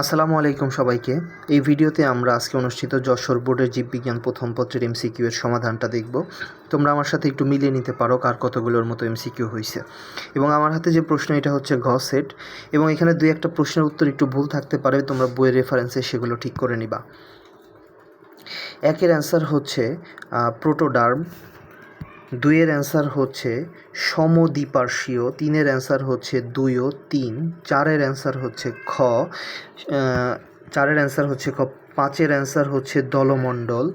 আসসালামু আলাইকুম সবাইকে। এই ভিডিওতে আমরা আজকে অনুষ্ঠিত যশোর বোর্ডের জীববিজ্ঞান প্রথম পত্রের এমসিকিউ এর সমাধানটা দেখব। তোমরা আমার সাথে একটু মিলিয়ে নিতে পারো কার কতগুলোর মতো এমসিকিউ হয়েছে। এবং আমার হাতে যে প্রশ্ন, এটা হচ্ছে ঘ সেট। এবং এখানে দুই একটা প্রশ্নের উত্তর একটু ভুল থাকতে পারে, তোমরা বইয়ের রেফারেন্সে সেগুলো ঠিক করে নিবা। একের অ্যান্সার হচ্ছে প্রোটোডার্ম দুইয়ের অ্যান্সার হচ্ছে সমদ্বিপার্শ্বীয়, তিনের অ্যান্সার হচ্ছে দুই ও তিন, চারের অ্যান্সার হচ্ছে খ চারের অ্যান্সার হচ্ছে খ, পাঁচের অ্যান্সার হচ্ছে দলমণ্ডল,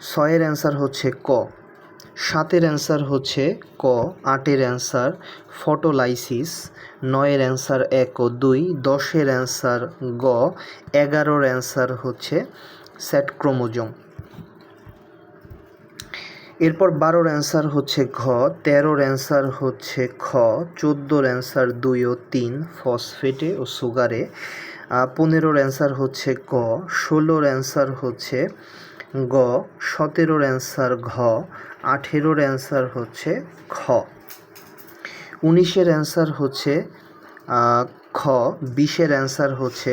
ছয়ের অ্যান্সার হচ্ছে ক, সাতের অ্যান্সার হচ্ছে ক, আটের অ্যান্সার ফটোলাইসিস, নয়ের অ্যান্সার এক ও দুই, দশের অ্যান্সার গ, এগারোর অ্যান্সার হচ্ছে স্যাট ক্রোমোজোম। এরপর বারোর অ্যান্সার হচ্ছে ঘ, তেরোর অ্যান্সার হচ্ছে খ, চোদ্দোর অ্যান্সার দুই ও তিন ফসফেটে ও সুগারে। পনেরোর অ্যান্সার হচ্ছে ক ষোলোর অ্যান্সার হচ্ছে গ, সতেরোর অ্যান্সার ঘ, আঠেরোর অ্যান্সার হচ্ছে খ। উনিশের অ্যান্সার হচ্ছে খ, বিশের অ্যান্সার হচ্ছে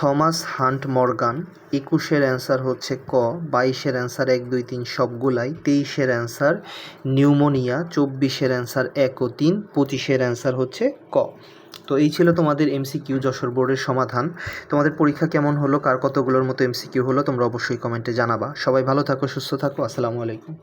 থমাস হান্ট মর্গান, একুশের অ্যান্সার হচ্ছে ক, বাইশের অ্যান্সার এক, দুই, তিন সবগুলাই, তেইশের অ্যান্সার নিউমোনিয়া, চব্বিশের অ্যান্সার এক ও তিন, পঁচিশের অ্যান্সার হচ্ছে ক। তো এই ছিল তোমাদের এমসিকিউ যশোর বোর্ডের সমাধান। তোমাদের পরীক্ষা কেমন হলো? কার কতগুলোর মতো এমসিকিউ হলো? তোমরা অবশ্যই কমেন্টে জানাবা। সবাই ভালো থাকো, সুস্থ থাকো। আসসালামু আলাইকুম।